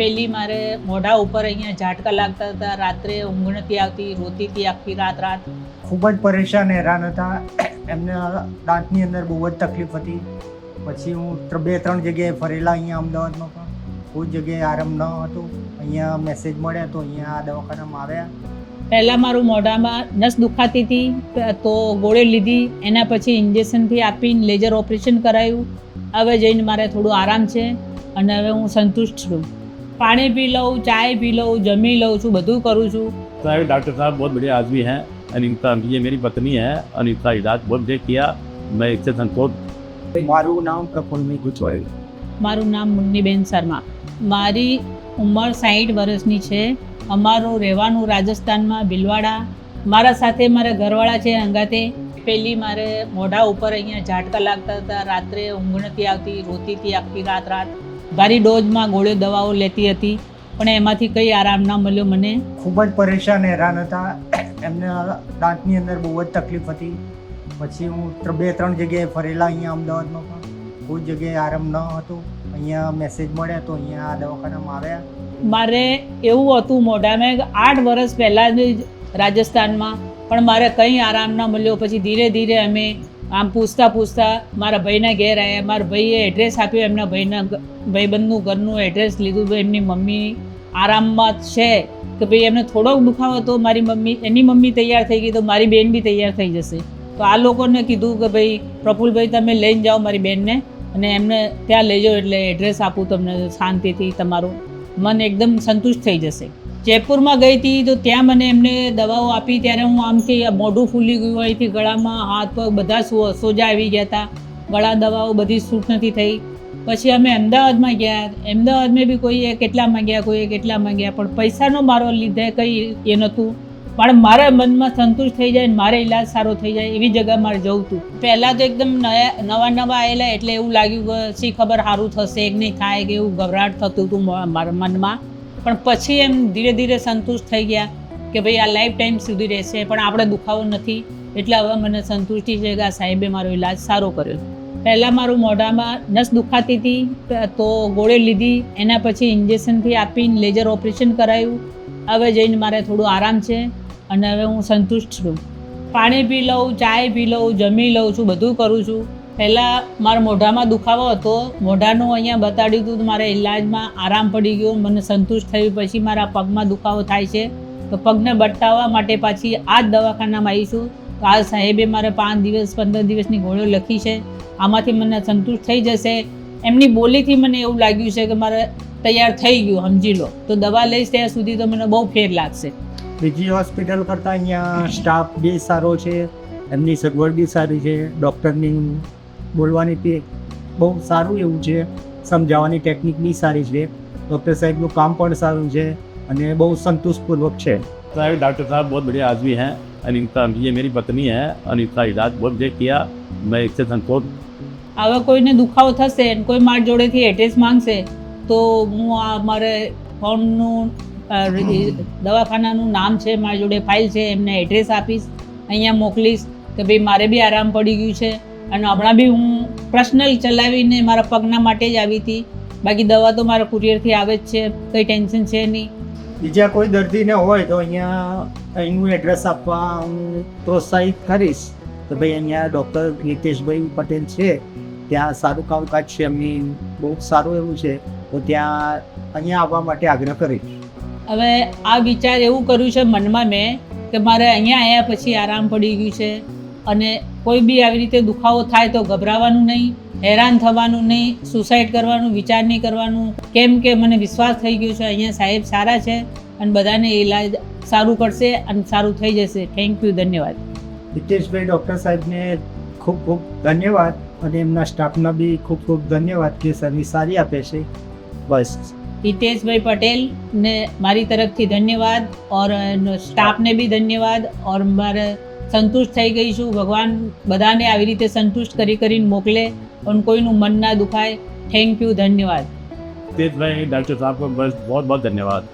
પેલી મારે મોઢા ઉપર અહીંયા ઝાટકા લાગતા હતા. રાત્રે ઊંઘ નથી આવતી રોતી હતી આખી રાત રાત. ખૂબ જ પરેશાન હેરાન હતા. એમને દાંતની અંદર બહુ જ તકલીફ હતી. પછી હું બે ત્રણ જગ્યાએ ફરેલા અહીંયા અમદાવાદમાં પણ. કોઈ જગ્યાએ આરામ ન હતો. અહીંયા મેસેજ મળ્યા તો અહીંયા આ દવાખાનામાં આવ્યા. પહેલાં મારું મોઢામાં નસ દુખાતી હતી તો ગોળે લીધી. એના પછી ઇન્જેક્શનથી આપીને લેઝર ઓપરેશન કરાયું. હવે જઈને મારે થોડું આરામ છે અને હવે હું સંતુષ્ટ છું. પાણી પી લઉં ચાય પી લઉં જમી લઉં છું બધું કરું છું साहब डॉक्टर साहब बहुत बढ़िया आदमी हैं और इनका ये मेरी पत्नी है और इनका इलाज बहुत बढ़िया किया मैं इससे संतोष મારું નામ પ્રફુલ્લભાઈ ગુજવાલ મારું નામ મુન્નીબેન શર્મા મારી ઉંમર સાઠ વર્ષની છે અમારું રહેવાનું રાજસ્થાનમાં ભીલવાડા મારા સાથે મારા ઘરવાળા છે અંગાતે પેલી મારે મોઢા ઉપર અહીંયા ઝાટકા લાગતા હતા રાત્રે ઊંઘ નથી આવતી રોતી હતી આખી રાત રાત ભારી ડોઝમાં ગોળીઓ દવાઓ લેતી હતી પણ એમાંથી કંઈ આરામ ના મળ્યો મને. ખૂબ જ પરેશાન હેરાન હતા. એમને દાંતની અંદર બહુ જ તકલીફ હતી. પછી હું બે ત્રણ જગ્યાએ ફરેલા અહીંયા અમદાવાદમાં પણ. કોઈ જગ્યાએ આરામ ન હતો. અહીંયા મેસેજ મળ્યા તો અહીંયા આ દવાખાનામાં આવ્યા. મારે એવું હતું મોઢામાં કે આઠ વર્ષ પહેલાં જ રાજસ્થાનમાં પણ મારે કંઈ આરામ ના મળ્યો. પછી ધીરે ધીરે અમે આમ પૂછતા પૂછતા મારા ભાઈના ઘેર આવ્યા મારા ભાઈએ એડ્રેસ આપ્યો એમના ભાઈના ભાઈબંધનું ઘરનું એડ્રેસ લીધું એમની મમ્મી આરામમાં છે કે ભાઈ એમને થોડોક દુખાવો હતો, મારી મમ્મી, એની મમ્મી તૈયાર થઈ ગઈ તો મારી બેન બી તૈયાર થઈ જશે. તો આ લોકોને કીધું કે ભાઈ, પ્રફુલભાઈ તમે લઈને જાઓ મારી બેનને અને એમને ત્યાં લઈ જાઓ એટલે એડ્રેસ આપું તમને શાંતિથી તમારું. મન એકદમ સંતુષ્ટ થઈ જશે. જયપુરમાં ગઈ હતી તો ત્યાં મને એમને દવાઓ આપી, ત્યારે હું આમથી મોઢું ફૂલી ગયું અહીંથી ગળામાં હાથ પગ બધા સોજા આવી ગયા હતા. ગળા દવાઓ બધી સૂટ નથી થઈ. પછી અમે અમદાવાદમાં ગયા. અમદાવાદમાં બી કોઈએ કેટલામાં ગયા, કોઈએ કેટલામાં ગયા, પણ પૈસાનો મારો લીધે કંઈ એ નહોતું. પણ મારા મનમાં સંતુષ્ટ થઈ જાય મારે ઇલાજ સારો થઈ જાય એવી જગ્યા મારે જવું હતું પહેલાં તો એકદમ નયા, નવા નવા આવેલા એટલે એવું લાગ્યું કે શી ખબર સારું થશે કે નહીં થાય કે એવું ગભરાટ થતું હતું મારા મનમાં. પણ પછી એમ ધીરે ધીરે સંતુષ્ટ થઈ ગયા કે ભાઈ આ લાઈફ ટાઈમ સુધી રહેશે, પણ આપણે દુખાવો નથી. એટલે હવે મને સંતુષ્ટિ છે કે આ સાહેબે મારો ઇલાજ સારો કર્યો. પહેલાં મારું મોઢામાં નસ દુખાતી હતી તો ગોળે લીધી, એના પછી ઇન્જેક્શનથી આપીને લેઝર ઓપરેશન કરાયું. હવે જઈને મારે થોડું આરામ છે. અને હવે હું સંતુષ્ટ છું. પાણી પી લઉં, ચાય પી લઉં, જમી લઉં છું, બધું કરું છું. પહેલાં મારા મોઢામાં દુખાવો હતો. મોઢાનું અહીંયા બતાડ્યું હતું મારા ઇલાજમાં આરામ પડી ગયો. મને સંતુષ્ટ થયું. પછી મારા પગમાં દુખાવો થાય છે. તો પગને બટાવવા માટે પાછી આ જ દવાખાનામાં આવીશું તો આ સાહેબે મારે પાંચ દિવસ, પંદર દિવસની ગોળીઓ લખી છે. આમાંથી મને સંતુષ્ટ થઈ જશે. એમની બોલીથી મને એવું લાગ્યું છે કે મારે તૈયાર થઈ ગયું સમજી લો તો દવા લઈશ ત્યાં સુધી તો મને બહુ ફેર લાગશે બીજી હોસ્પિટલ કરતાં અહીંયા સ્ટાફ બી સારો છે એમની સગવડ બી સારી છે ડૉક્ટરની બોલવાની તે બહુ સારું એવું છે સમજાવવાની ટેકનિક બી સારી છે ડૉક્ટર સાહેબનું કામ પણ સારું છે અને બહુ સંતોષપૂર્વક છે साहब डॉक्टर साहब बहुत बढ़िया आदमी हैं और इनका ये मेरी पत्नी है और इनका इलाज बहुत बढ़िया किया मैं इससे संतोष હવે કોઈને દુખાવો થશે અને કોઈ મારી જોડેથી એડ્રેસ માંગશે તો હું આ મારે ફોનનું દવાખાનાનું નામ છે, મારી જોડે ફાઇલ છે, એમને એડ્રેસ આપીશ, અહીંયા મોકલીશ કે ભાઈ મારે બી આરામ પડી ગયું છે. અને હમણાં બી હું પર્સનલ ચલાવીને મારા પગના માટે જ આવી હતી. બાકી દવા તો મારા કુરિયરથી આવે જ છે, કંઈ ટેન્શન છે નહીં. બીજા કોઈ દર્દીને હોય તો અહીંયા અહીંનું એડ્રેસ આપવા હું પ્રોત્સાહિત કરીશ તો ભાઈ અહીંયા ડૉક્ટર નીતેશભાઈ પટેલ છે. ત્યાં સારું કામકાજ છે, એમની બહુ સારું એવું છે. તો ત્યાં અહીંયા આવવા માટે આગ્રહ કરીશ. હવે આ વિચાર એવું કર્યું છે મનમાં મેં કે મારે અહીંયા આવ્યા પછી આરામ પડી ગયું છે અને કોઈ બી આવી રીતે દુખાવો થાય તો ગભરાવાનું નહીં હેરાન થવાનું નહીં સુસાઇડ કરવાનું વિચાર નહીં કરવાનું. કેમ કે મને વિશ્વાસ થઈ ગયો છે અહીંયા સાહેબ સારા છે અને બધાને ઇલાજ સારું કરશે અને સારું થઈ જશે. થેન્ક યુ ધન્યવાદ. હિતેશભાઈ ડૉક્ટર સાહેબને ખૂબ ખૂબ ધન્યવાદ અને એમના સ્ટાફના બી ખૂબ ખૂબ ધન્યવાદ કે સર્વિસ સારી આપે છે. બસ. હિતેશભાઈ પટેલ ને મારી તરફથી ધન્યવાદ ઓર સ્ટાફને બી ધન્યવાદ ઓર મારે સંતુષ્ટ થઈ ગઈ છું. ભગવાન બધાને આવી રીતે સંતુષ્ટ કરી કરીને મોકલે અને કોઈનું મન ના દુખાય. થેન્ક યુ ધન્યવાદ. હિતેશભાઈ ડૉક્ટર સાહેબ બસ બહુ બહુ ધન્યવાદ.